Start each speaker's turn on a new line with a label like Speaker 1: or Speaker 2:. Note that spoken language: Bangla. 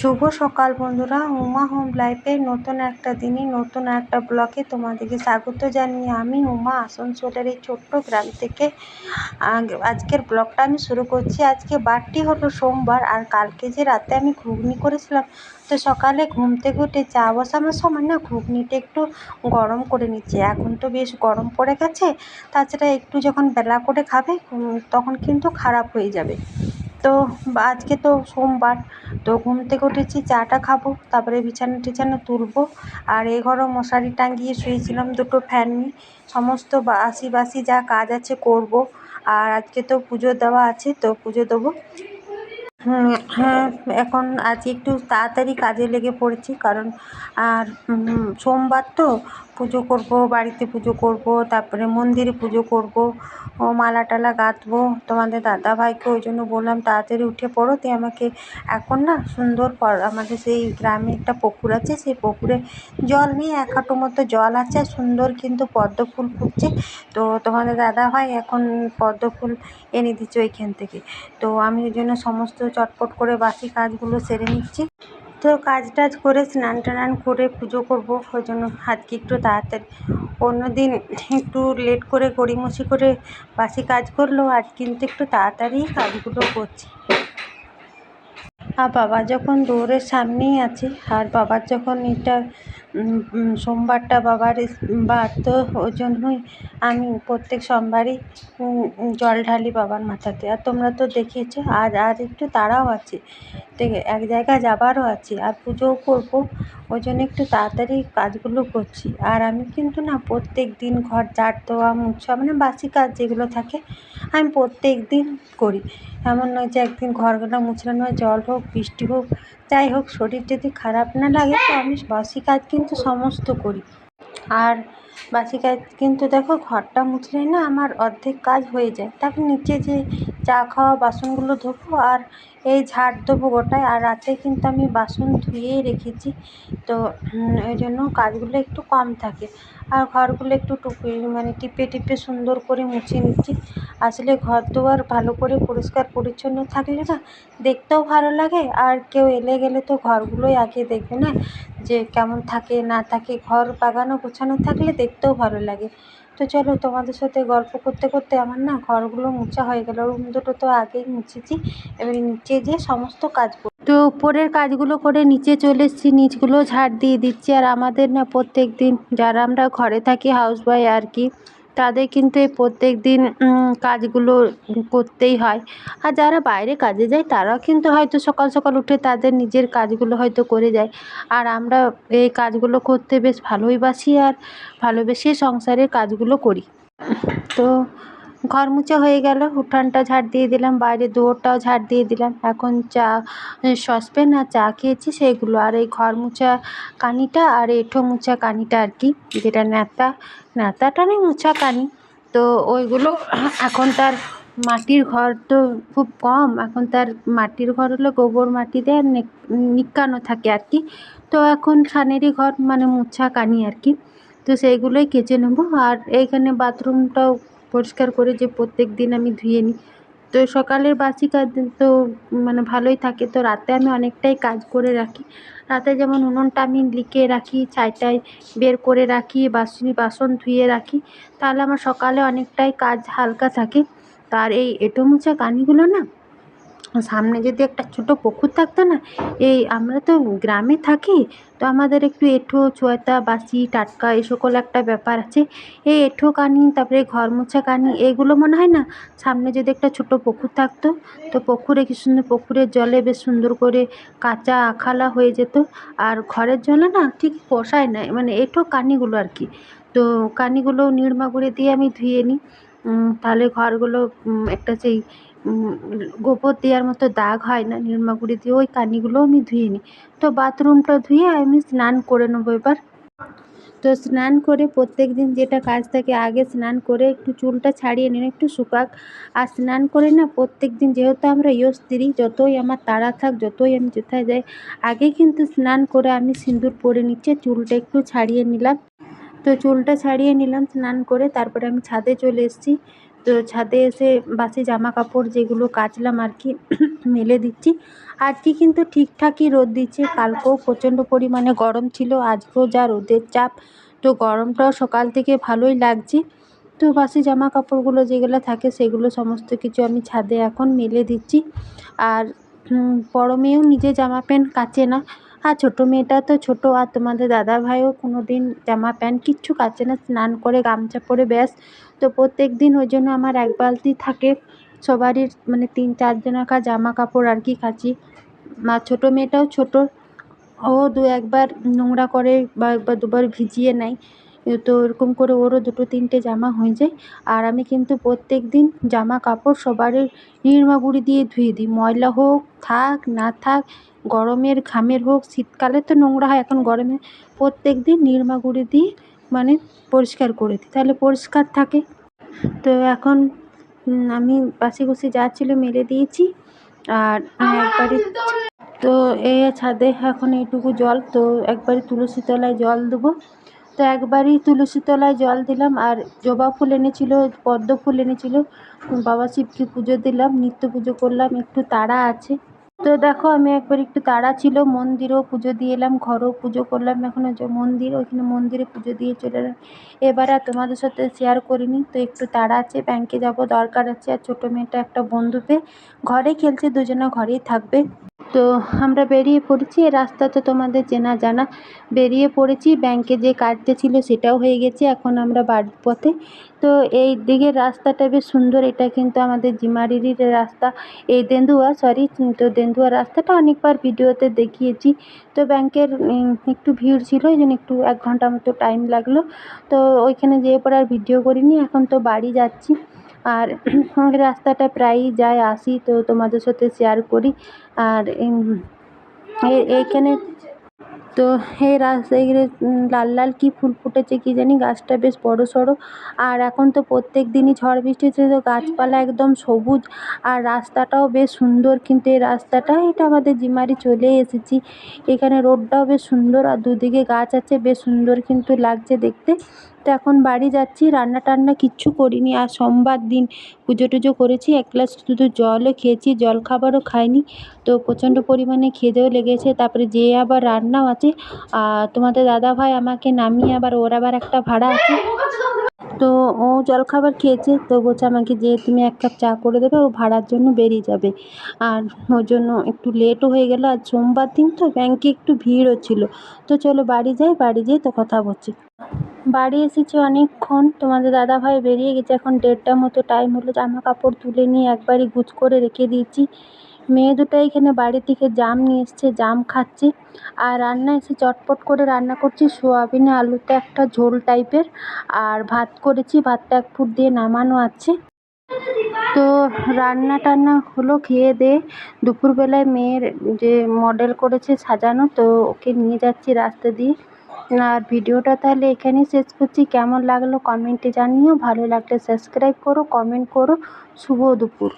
Speaker 1: শুভ সকাল বন্ধুরা, উমা হোম লাইফে নতুন একটা দিনে, নতুন একটা ব্লগে তোমাদেরকে স্বাগত জানিয়ে আমি উমা আসানসোলের এই ছোট্ট গ্রাম থেকে। আজকের ব্লগটা আমি শুরু করছি। আজকে বারটি হলো সোমবার আর কালকে যে রাতে আমি ঘুগনি করেছিলাম, তো সকালে ঘুম থেকে উঠে চা বসানোর সময় না ঘুগনিটা একটু গরম করে নিচ্ছি। এখন তো বেশ গরম পড়ে গেছে, তাছাড়া একটু যখন বেলা করে খাবে তখন কিন্তু খারাপ হয়ে যাবে। তো আজকে তো সোমবার, তো ঘুম থেকে উঠেছি, চাটা খাব, তারপরে বিছানা টিছানা তুলবো, আর এ ঘরও মশারি টাঙিয়ে শুয়েছিলাম, দুটো ফ্যান নিয়ে। সমস্ত বাসি বাসি যা কাজ আছে করব, আর আজকে তো পুজো দেওয়া আছে, তো পুজো দেবো। হ্যাঁ এখন আজ একটু তাড়াতাড়ি কাজে লেগে পড়েছি কারণ আর সোমবার তো পুজো করব, বাড়িতে পুজো করব, তারপরে মন্দিরে পুজো করব, ও মালা টালা গাঁথবো। তোমাদের দাদা ভাইকে ওই জন্য বললাম, তাড়াতাড়ি উঠে পড়ো দিয়ে আমাকে এখন না সুন্দর আমাদের সেই গ্রামে একটা পুকুর আছে, সেই পুকুরে জল নিয়ে এক হাঁটু মতো জল আছে সুন্দর কিন্তু পদ্ম ফুল ফুটছে। তো তোমাদের দাদা ভাই এখন পদ্ম ফুল এনে দিচ্ছে ওইখান থেকে। তো আমি ওই জন্য সমস্ত চটপট করে বাসি কাজগুলো সেরে নিচ্ছি। তো কাজ টাজ করে স্নান টান করে পুজো করব, ওই জন্য আজকে একটু তাড়াতাড়ি। অন্য দিন একটু লেট করে গড়িমসি করে বাসি কাজ করলেও আজ কিন্তু একটু তাড়াতাড়ি কাজগুলো করছি। আর বাবা যখন দৌড়ের সামনেই আছে, আর বাবার যখন এটা সোমবারটা বাবার বার তো ওই জন্যই আমি প্রত্যেক সোমবারই জল ঢালি বাবার মাথাতে। আর তোমরা তো দেখেছ, আর আর একটু তাড়াও আছে। এক জায়গায় যাবারও আছে, আর পুজোও করব ওই জন্য একটু তাড়াতাড়ি কাজগুলো করছি। আর আমি কিন্তু না, প্রত্যেক দিন ঘর ঝাড় দেওয়া মুছা মানে বাসি কাজ যেগুলো থাকে আমি প্রত্যেক দিন করি। এমন নয় যে একদিন ঘর গোটা মুছলে নয়, জল হোক, বৃষ্টি হোক, যাই হোক, শরীর যদি খারাপ না লাগে তো আমি বাসি কাজ কিন্তু সমস্ত করি। আর বাসি কাজ কিন্তু দেখো, ঘরটা মুছলেই না আমার অর্ধেক কাজ হয়ে যায়। তারপর নিচে যে চা খাওয়া বাসনগুলো ধোবো আর এই ঝাড় দেবো গোটায়। আর রাতে কিন্তু আমি বাসন ধুয়েই রেখেছি। তো ওই জন্য কাজগুলো একটু কম থাকে। আর ঘরগুলো একটু টুপে মানে টিপে টিপে সুন্দর করে মুছে নিচ্ছি। আসলে ঘর দুয়ার ভালো করে পরিষ্কার পরিচ্ছন্ন থাকলে না দেখতেও ভালো লাগে। আর কেউ এলে গেলে তো ঘরগুলোই আগে দেখবে না যে কেমন থাকে, না থাকে। ঘর বাগানো গোছানো থাকলে দেখতেও ভালো লাগে। তো চলো তোমাদের সাথে গল্প করতে করতে আমার না ঘরগুলো মোছা হয়ে গেল। রুম দুটো তো আগেই মুছেছি। এবার নিচে যে সমস্ত কাজ তো উপরের কাজগুলো করে নিচে চলে এসেছি। নিচগুলো ঝাড় দিয়ে দিচ্ছি। আর আমাদের না প্রত্যেক দিন যারা আমরা ঘরে থাকি হাউস বয় আর কি তাদের কিন্তু এই প্রত্যেক দিন কাজগুলো করতেই হয়। আর যারা বাইরে কাজে যায়, তারাও কিন্তু হয়তো সকাল সকাল উঠে তাদের নিজের কাজগুলো হয়তো করে যায়। আর আমরা এই কাজগুলো করতে বেশ ভালোইবাসি আর ভালোবেসে সংসারের কাজগুলো করি। তো ঘর মুছা হয়ে গেল। উঠানটা ঝাড় দিয়ে দিলাম, বাইরে দুয়ারটাও ঝাড় দিয়ে দিলাম। এখন চা সসপ্যান আর চা খেয়েছি সেগুলো। আর এই ঘর মুছা কানিটা আর এঁঠো মুছা কানিটা আর কি, যেটা ন্যাতা, ন্যাতাটা নেই মুছা কানি। তো ওইগুলো এখন তার মাটির ঘর তো খুব কম। এখন তার মাটির ঘর হলো গোবর মাটি দিয়ে নিকানো থাকে আর কি। তো এখন ছানেরই ঘর মানে মুছা কানি আর কি। তো সেইগুলোই কেচে নেব। আর এইখানে বাথরুমটাও পরিষ্কার করে যে প্রত্যেক দিন আমি ধুয়ে নিই। তো সকালের বাসি কাজ তো মানে ভালোই থাকে। তো রাতে আমি অনেকটাই কাজ করে রাখি। রাতে যেমন উনুনটা আমি লিখে রাখি ছাইটাই বের করে রাখি বাসন বাসন ধুয়ে রাখি, তাহলে আমার সকালে অনেকটাই কাজ হালকা থাকে। তার এই এঁটো মোছা কানিগুলো না সামনে যদি একটা ছোটো পুকুর থাকতো না, এই আমরা তো গ্রামে থাকি, তো আমাদের একটু এঁঠো চুয়াতা বাসি টাটকা এই সকল একটা ব্যাপার আছে। এই এঁঠো কানি, তারপরে ঘর মোছা কানি, এগুলো মনে হয় না সামনে যদি একটা ছোটো পুকুর থাকতো, তো পুকুরে কি সুন্দর পুকুরের জলে বেশ সুন্দর করে কাঁচা আখালা হয়ে যেত। আর ঘরের জলে না ঠিক পোষায় না মানে এঁঠো কানিগুলো আর কি। তো কানিগুলো নিড়মা করে দিয়ে আমি ধুয়ে নিই। তাহলে ঘরগুলো একটা সেই গোবর দেওয়ার মতো দাগ হয় না, নির্মা গুঁড়ি দিয়ে ওই কানিগুলোও আমি ধুয়ে নিই। তো বাথরুমটা ধুয়ে আমি স্নান করে নেব এবার। তো স্নান করে প্রত্যেক দিন যেটা কাজ থাকে আগে স্নান করে একটু চুলটা ছাড়িয়ে নিন, একটু শুকাক। আর স্নান করে না প্রত্যেক দিন যেহেতু আমরা স্ত্রী যতই আমার তাড়া থাক, যতই আমি যেথায় যাই, আগে কিন্তু স্নান করে আমি সিঁদুর পরে নিচ্ছে চুলটা একটু ছাড়িয়ে নিলাম। তো চুলটা ছাড়িয়ে নিলাম, স্নান করে তারপরে আমি ছাদে চলে এসেছি। তো ছাদে এসে বাসি জামা কাপড় যেগুলো কাচলাম আর কি, মেলে দিচ্ছি। আজকে কিন্তু ঠিকঠাকই রোদ দিচ্ছে। কালকেও প্রচণ্ড পরিমাণে গরম ছিল, আজকেও যা রোদের চাপ, তো গরমটাও সকাল থেকে ভালোই লাগছে। তো বাসি জামা কাপড়গুলো যেগুলো থাকে সেগুলো সমস্ত কিছু আমি ছাদে এখন মেলে দিচ্ছি। আর বড় মেয়েও নিজে জামা প্যান্ট কাচে না। আর ছোটো মেয়েটা তো ছোটো, আর তোমাদের দাদা ভাইও কোনো দিন জামা প্যান্ট কিচ্ছু কাচে না। স্নান করে গামছা পরে ব্যাস। তো প্রত্যেক দিন ওই জন্য আমার এক বালতি থাকে। সবারই মানে তিন চারজনাকার জামা কাপড় আর কি কাচি আর ছোটো মেয়েটাও ছোটো, ও দু একবার নোংরা করে বা একবার দুবার ভিজিয়ে নেয়। তো এরকম করে ওরও দুটো তিনটে জামা হয়ে যায়। আর আমি কিন্তু প্রত্যেক দিন জামা কাপড় সবারই নিরমা গুঁড়ি দিয়ে ধুয়ে দিই। ময়লা হোক, থাক, না থাক, গরমের, ঘামের হোক, শীতকালে তো নোংরা হয়, এখন গরমে প্রত্যেক দিন নিরমা গুঁড়ি দিয়ে মানে পরিষ্কার করে দিই। তাহলে পরিষ্কার থাকে। তো এখন আমি বাসি কুসি যা ছিল মেলে দিয়েছি। আর একবারে তো এই ছাদে এখন এইটুকু জল তো একবারে তুলসী তলায় জল দেবো। তো একবারই তুলসী তলায় জল দিলাম আর জবা ফুল এনেছিল পদ্ম ফুল এনেছিল। বাবা শিবকে পুজো দিলাম নিত্য পুজো করলাম একটু তাড়া আছে। তো দেখো, আমি একবার একটু তাড়া ছিল, মন্দিরেও পুজো দিয়ে এলাম, ঘরেও পুজো করলাম, এখন যে মন্দির, ওইখানে মন্দিরে পুজো দিয়ে চলে এলাম। এবার আর তোমাদের সাথে শেয়ার করিনি, তো একটু তাড়া আছে ব্যাংকে যাব, দরকার আছে, আর ছোটো মেয়েটা একটা বন্ধু পেয়ে ঘরে খেলছে, দুজনে ঘরেই থাকবে। তো আমরা বেরিয়ে পড়েছি রাস্তা তো তোমাদের চেনা জানা। বেরিয়ে পড়েছি ব্যাংকে যে কাজটা ছিল সেটাও হয়ে গেছে, এখন আমরা বাড়ির পথে। তো এই দিকের রাস্তাটা বেশ সুন্দর, এটা কিন্তু আমাদের জিমারিরই রাস্তা। এই দেন্দুয়া সরি তো দেন্দুয়া রাস্তাটা অনেকবার ভিডিওতে দেখিয়েছি। তো ব্যাংকের একটু ভিড় ছিল ওই জন্য একটু এক ঘণ্টা মতো টাইম লাগল। তো ওইখানে যেয়ে পরে আর ভিডিও করিনি, এখন তো বাড়ি যাচ্ছি। আর রাস্তাটা প্রায়ই যাই আসি, তো তোমাদের সাথে শেয়ার করি। আর এইখানে তো এই রাস্তা এখানে লাল লাল কী ফুল ফুটেছে কী জানি, গাছটা বেশ বড় সড়ো। আর এখন তো প্রত্যেক দিনই ঝড় বৃষ্টি হচ্ছে, তো গাছপালা একদম সবুজ। আর রাস্তাটাও বেশ সুন্দর, কিন্তু এই রাস্তাটা, এটা আমাদের জিমারি চলে এসেছি। এখানে রোডটাও বেশ সুন্দর, আর দুদিকে গাছ আছে, বেশ সুন্দর কিন্তু লাগছে দেখতে। তো এখন বাড়ি যাচ্ছি রান্না টান্না কিচ্ছু করিনি। আর সোমবার দিন পুজো টুজো করেছি, এক গ্লাস শুধু জলও খেয়েছি জলখাবারও খাইনি। তো প্রচণ্ড পরিমাণে খিদেও লেগেছে। তারপরে যেয়ে আবার রান্নাও আছে, আর তোমাদের দাদাভাই আমাকে নামিয়ে আবার ওর আবার একটা ভাড়া আছে। তো ও জলখাবার খেয়েছে, তো বলছে আমাকে যে তুমি এক কাপ চা করে দেবে, ও ভাড়ার জন্য বেরিয়ে যাবে। আর ওর জন্য একটু লেটও হয়ে গেল। আর সোমবার দিন তো ব্যাংকে একটু ভিড়ও ছিল। তো চলো বাড়ি যাই, বাড়ি যেয়ে তো কথা বলছি। বাড়ি এসেছি অনেকক্ষণ। তোমাদের দাদাভাই বেরিয়ে গেছে। এখন দেড়টার মতো টাইম হলো। জামা কাপড় তুলে নিয়ে একবারই গুছ করে রেখে দিয়েছি। মেয়ে দুটো এখানে বাড়ি থেকে জাম নিয়ে এসছে, জাম খাচ্ছে। আর রান্না এসে চটপট করে রান্না করছি। সোয়াবিনে, আলুতে একটা ঝোল টাইপের আর ভাত করেছি। ভাতটা এক ফুট দিয়ে নামানো আছে। তো রান্না টান্না হলো খেয়ে দিয়ে দুপুরবেলায় মেয়ের যে মডেল করেছে সাজানো, তো ওকে নিয়ে যাচ্ছি রাস্তা দিয়ে। আর ভিডিওটা তাহলে এখানেই শেষ করছি। কেমন লাগল কমেন্টে জানিও। ভালো লাগলে সাবস্ক্রাইব করো, কমেন্ট করো। শুভ দুপুর।